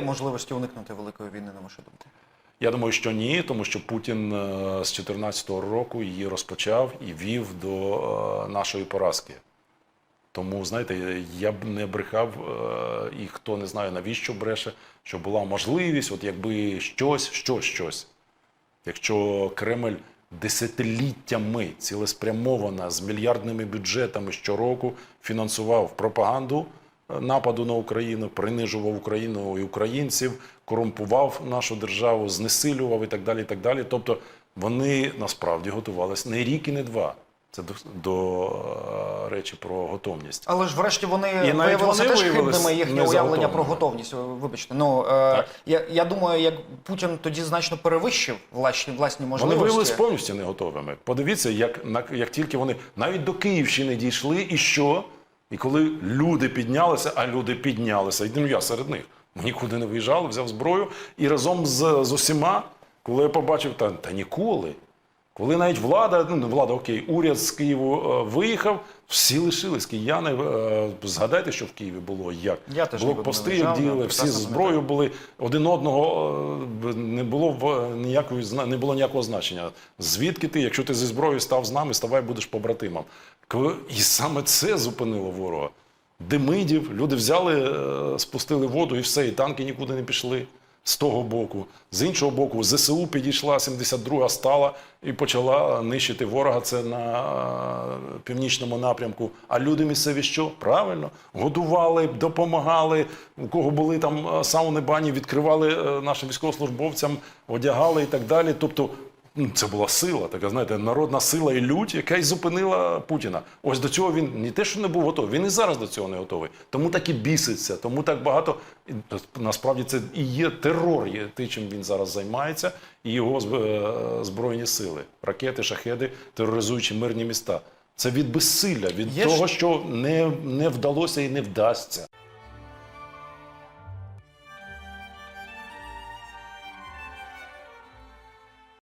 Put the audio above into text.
можливості уникнути великої війни, на вашу думку? Я думаю, що ні, тому що Путін е, з 2014 року її розпочав і вів до е, нашої поразки. Тому, знаєте, я б не брехав, е, і хто не знає, навіщо бреше, що була можливість, от якби щось, щось, щось. Якщо Кремль десятиліттями цілеспрямовано з мільярдними бюджетами щороку фінансував пропаганду нападу на Україну, принижував Україну і українців, корумпував нашу державу, знесилював і так далі. І так далі. Тобто вони насправді готувалися не рік і не два. Це до, до е, речі про готовність. Але ж врешті вони навіть виявилися вони теж хибними їхнє уявлення про готовність. Вибачте, ну е, я, я думаю, як Путін тоді значно перевищив власні власні Вони можливості. виявилися повністю не готовими. Подивіться, як, на- як тільки вони навіть до Київщини дійшли, і що? І коли люди піднялися, а люди піднялися, і ну, я серед них. Ми нікуди не виїжджали, взяв зброю і разом з, з усіма, коли я побачив, та, та ніколи. Коли навіть влада, ну влада, окей, уряд з Києву е, виїхав, всі лишились кияни. Е, згадайте, що в Києві було як. Я теж не Блокпости виїжджав, діли, да, всі з прекрасно зброєю були один одного е, не було в ніякої зна- не було ніякого значення. Звідки ти, якщо ти зі зброєю став з нами, ставай будеш побратимом. І саме це зупинило ворога. Демидів, люди взяли, е, спустили воду і все, і танки нікуди не пішли. З того боку, з іншого боку, ЗСУ підійшла 72-га стала і почала нищити ворога. Це на північному напрямку. А люди місцеві що? Правильно, годували, допомагали. У кого були там е, сауни бані, відкривали е, нашим військовослужбовцям, одягали і так далі. Тобто це була сила, така знаєте, народна сила і лють, яка й зупинила Путіна. Ось до цього він не те, що не був готовий, він і зараз до цього не готовий. Тому так і біситься, тому так багато. Насправді це і є терор, є те, чим він зараз займається, і його е, збройні сили, ракети, шахеди, тероризуючи мирні міста. Це від безсилля, від Є того, що не, не вдалося і не вдасться.